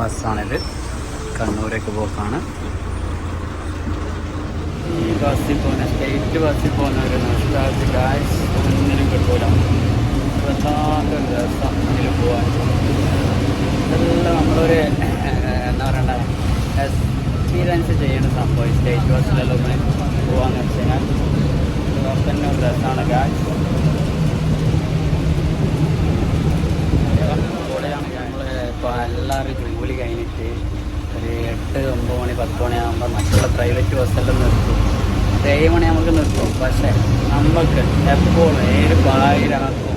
ബസ്സാണിത് കണ്ണൂരേക്ക് പോക്കാണ്. ഈ ബസ്സിൽ പോകുന്ന സ്റ്റേറ്റ് ബസ്സിൽ പോകുന്ന ഒരു ഒന്നിനും കിട്ടൂല. പോകാൻ ഇതെല്ലാം നമ്മളൊരു എന്താ പറയണ്ട? എക്സ്പീരിയൻസ് ചെയ്യുന്ന സംഭവം സ്റ്റേറ്റ് ബസ്സിലെല്ലാം ഒന്ന് പോകാന്ന് വെച്ച് കഴിഞ്ഞാൽ ഇത് തന്നെ ഒരു രസമാണ് ഗായ്സ് നമ്മൾ ഇപ്പോൾ എല്ലാവരും ജോലി കഴിഞ്ഞിട്ട് ഒരു എട്ട് ഒമ്പത് മണി പത്ത് മണിയാകുമ്പോൾ മറ്റുള്ള പ്രൈവറ്റ് ബസ്സെല്ലാം നിർത്തും ഏഴ് നമുക്ക് നിർത്തും. പക്ഷേ നമുക്ക് എപ്പോഴും ഏഴ് ഭാഗ്യരാക്കും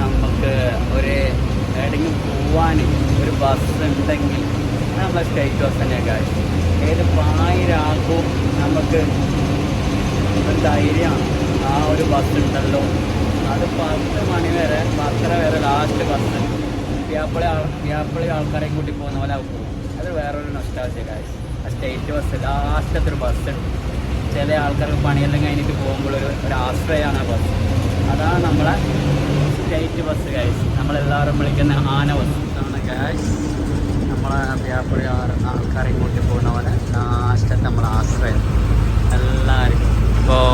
നമുക്ക് ഒരു എവിടെയെങ്കിലും പോവാൻ ഒരു ബസ് ഉണ്ടെങ്കിൽ നമ്മൾ സ്റ്റേറ്റ് ബസ് തന്നെ കാര്യം ഏത് ഭാഗ്യരാക്കും നമുക്ക് ഒരു ധൈര്യമാണ്. ആ ഒരു ബസ് ഉണ്ടല്ലോ. അത് പത്ത് മണി വരെ പത്തര വരെ ലാസ്റ്റ് ബസ് വ്യാപ്പളി ആൾ വ്യാപ്പളി ആൾക്കാരെയും കൂട്ടി പോകുന്ന പോലെ പോകും അത് വേറൊരു നഷ്ടാവശ്യ കാര്യം ആ സ്റ്റേറ്റ് ബസ് ലാസ്റ്റത്തെ ഒരു ബസ് ഉണ്ട് ചില ആൾക്കാർക്ക് പണിയെല്ലാം കഴിഞ്ഞിട്ട് പോകുമ്പോൾ ഒരു ആശ്രയമാണ് ആ ബസ് അതാണ് നമ്മളെ സ്റ്റേറ്റ് ബസ് കാശ് നമ്മളെല്ലാവരും വിളിക്കുന്ന ആന ബസ് ആണ് കാശ് നമ്മളെ വ്യാപാരി ആൾക്കാരെ ഇങ്ങോട്ട് പോകുന്ന പോലെ ലാസ്റ്റത്തെ നമ്മളെ ആശ്രയം. എല്ലാവർക്കും ഇപ്പോൾ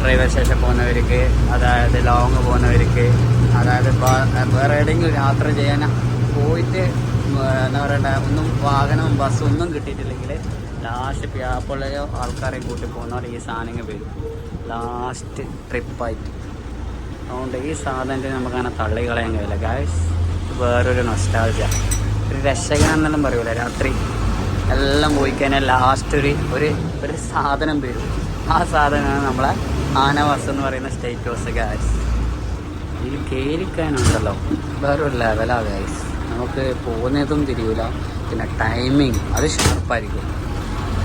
ഡ്രൈവർ സ്റ്റേഷൻ പോകുന്നവർക്ക് അതായത് ലോങ് പോകുന്നവർക്ക് അതായത് വേറെ എവിടെയെങ്കിലും യാത്ര ചെയ്യാൻ പോയിട്ട് എന്താ പറയണ്ട ഒന്നും വാഹനവും ബസ്സും ഒന്നും കിട്ടിയിട്ടില്ലെങ്കിൽ ലാസ്റ്റ് പ്യാപ്പുള്ള ആൾക്കാരെ കൂട്ടി പോകുന്നവർ ഈ സാധനങ്ങൾ വരും. ലാസ്റ്റ് ട്രിപ്പായിട്ട് അതുകൊണ്ട് ഈ സാധനത്തിന് നമുക്കങ്ങനെ തള്ളി കളയാൻ കഴിയില്ല ഗായ്സ് വേറൊരു നൊസ്റ്റാൾജ ഒരു രക്ഷകനെന്നെല്ലാം പറയൂല രാത്രി എല്ലാം പോയി കഴിഞ്ഞാൽ ലാസ്റ്റ് ഒരു ഒരു ഒരു സാധനം വരും. ആ സാധനമാണ് നമ്മളെ ആനവാസം എന്ന് പറയുന്ന സ്റ്റേറ്റ് ഹൗസ് ഗായ്സ് ഇത് കയറിക്കാനുണ്ടല്ലോ വേറൊരു ലെവലാണ് ഗായ്സ് നമുക്ക് പോകുന്നതും തിരിയൂല. പിന്നെ ടൈമിങ് അത് ഷാർപ്പായിരിക്കും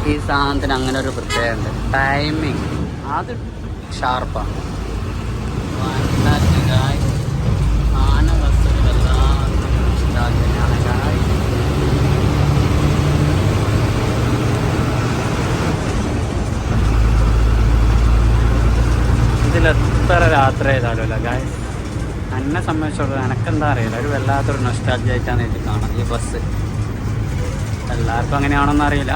ഈ സാധനത്തിന് അങ്ങനെ ഒരു പ്രത്യേകത ടൈമിങ് അത് ഷാർപ്പാണ് Fantastic, guys. ആന ബസ്സിൽ വല്ലാത്ത ഇഷ്ടമാണ് guys. ഇതിലെത്ര രാത്രി ചെയ്താലുമല്ല ഗായ എന്നെ സംബന്ധിച്ചിടത്തോളം എനക്കെന്താ അറിയില്ല. ഒരു വല്ലാത്തൊരു നൊസ്റ്റാൾജി ആയിട്ടാണ് എനിക്ക് കാണാം ഈ ബസ് എല്ലാവർക്കും അങ്ങനെയാണോന്ന് അറിയില്ല.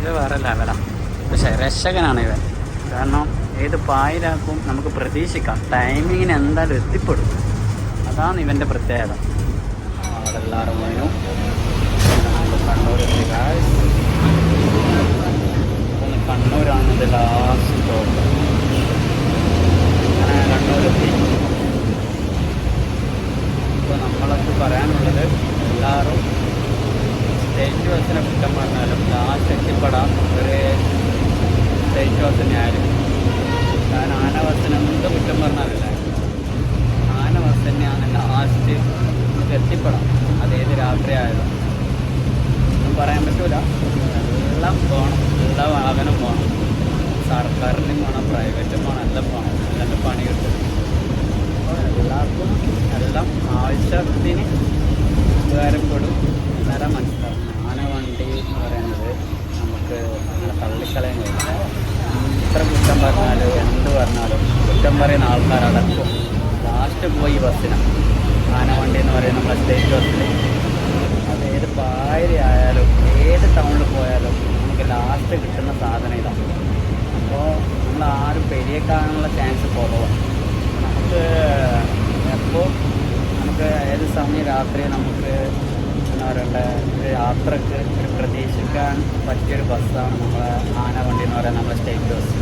ഇത് വേറെ ലെവലാണ് പക്ഷേ രക്ഷകനാണ് ഇവൻ. കാരണം ഏത് പായിലാക്കും നമുക്ക് പ്രതീക്ഷിക്കാം. ടൈമിങ്ങിന് എന്തായാലും എത്തിപ്പെടും. അതാണ് ഇവന്റെ പ്രത്യേകത. അവിടെ എല്ലാവരും വന്നു. കണ്ണൂരെത്തി കണ്ണൂരാണ് ഇത് ലാസ്റ്റ് സ്റ്റോപ്പ് അങ്ങനെ കണ്ണൂരെത്തി. ഇപ്പോൾ നമ്മളൊക്കെ പറയാനുള്ളത് എല്ലാവരും സ്റ്റേറ്റ് ബസ്സിനെ കുറ്റം പറഞ്ഞാലും ലാസ്റ്റ് എത്തിപ്പെടാം ഒരു സ്റ്റേറ്റ് ബസ് ആരും കാരണം ആന ബസ്സിന് എന്ത് കുറ്റം പറഞ്ഞാലല്ല ആന ബസ് ലാസ്റ്റ് നമുക്ക് എത്തിപ്പെടാം അതേത് രാത്രി ആയാലും. ഒന്നും പറയാൻ പറ്റൂല. എല്ലാം പോകണം എല്ലാ വാഹനം പോകണം സർക്കാരിനും പോകണം പ്രൈവറ്റും പോകണം എല്ലാം പോകണം എല്ലാം പണി കിട്ടും. എല്ലാവർക്കും എല്ലാം ആവശ്യത്തിന് ഉപകാരപ്പെടും അന്നേരം മനസ്സിലാവും ആന വണ്ടി എന്ന് പറയുന്നത് നമുക്ക് അങ്ങനെ എത്ര കുറ്റം പറഞ്ഞാലും എന്ത് പറഞ്ഞാലും കുറ്റം പറയുന്ന ആൾക്കാരടക്കും ലാസ്റ്റ് പോയി ബസ്സിന് ആനവണ്ടി എന്ന് പറയുന്ന നമ്മളെ സ്റ്റേറ്റ് ബസ്സിൽ അത് ഏത് പായരി ആയാലും ഏത് ടൗണിൽ പോയാലും നമുക്ക് ലാസ്റ്റ് കിട്ടുന്ന സാധനം ഇതാണ് അപ്പോൾ നമ്മൾ ആരും പെരിയ കാണാനുള്ള ചാൻസ് കുറവാണ് നമുക്ക് എപ്പോൾ നമുക്ക് ഏത് സമയം രാത്രി നമുക്ക് ഒരു യാത്രയ്ക്ക് ഒരു പ്രതീക്ഷിക്കാൻ പറ്റിയൊരു ബസ്സാണ് നമ്മളെ ആന വണ്ടി എന്ന് പറയുന്നത് നമ്മുടെ സ്റ്റേറ്റ് ബസ്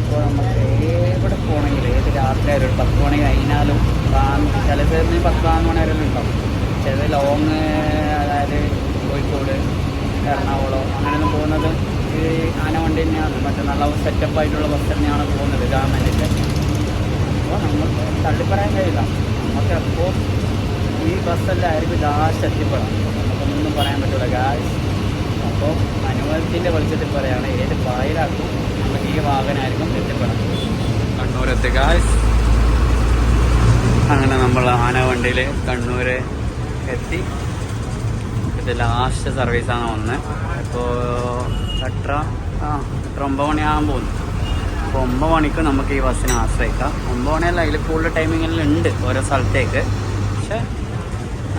ഇപ്പോൾ നമുക്ക് എവിടെ പോകണമെങ്കിൽ ഏത് രാത്രി ആയാലും ഒരു പത്ത് മണി കഴിഞ്ഞാലും ചില സമയം പത്ത് പതിനൊന്ന് മണി വരെ ഉണ്ടാവും. ചില ലോങ് അതായത് കോഴിക്കോട് എറണാകുളം അങ്ങനെയൊന്നും പോകുന്നത് ഈ ആന വണ്ടി തന്നെയാണ്. മറ്റേ നല്ല സെറ്റപ്പ് ആയിട്ടുള്ള ബസ് തന്നെയാണ് പോകുന്നത് ഗവൺമെന്റിന്റെ അപ്പോൾ നമുക്ക് തള്ളിപ്പറയാൻ കഴിയില്ല. നമുക്ക് എപ്പോൾ ഈ ബസ്സല്ലായിരിക്കും ലാസ്റ്റ് എത്തിപ്പെടാം നമുക്കൊന്നും പറയാൻ പറ്റില്ല ഗാസ് അപ്പോൾ അനുഭവത്തിന്റെ വെളിച്ചത്തിൽ പറയുകയാണ് ഏത് പായലാക്കും നമുക്ക് ഈ വാഹനമായിരിക്കും എത്തിപ്പെടാം കണ്ണൂരെത്തി ഗാസ് അങ്ങനെ നമ്മൾ ആനവണ്ടിയിൽ കണ്ണൂർ എത്തി. ഇത് ലാസ്റ്റ് സർവീസാണ് വന്നത് ഇപ്പോൾ എട്ടര ആ എട്ടര ഒമ്പത് മണിയാകാൻ പോകുന്നു. അപ്പോൾ ഒമ്പത് മണിക്ക് നമുക്ക് ഈ ബസ്സിനെ ആശ്രയിക്കാം. ഒമ്പത് മണിയല്ല അതിൽ കൂടുതൽ ടൈമിങ്ങിലുണ്ട് ഓരോ സ്ഥലത്തേക്ക്. പക്ഷേ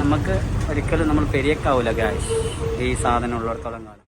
നമുക്ക് ഒരിക്കലും നമ്മൾ പെരിയക്കാവൂല ഗായ് ഈ സാധനം ഉള്ളിടത്തോളം കാലം.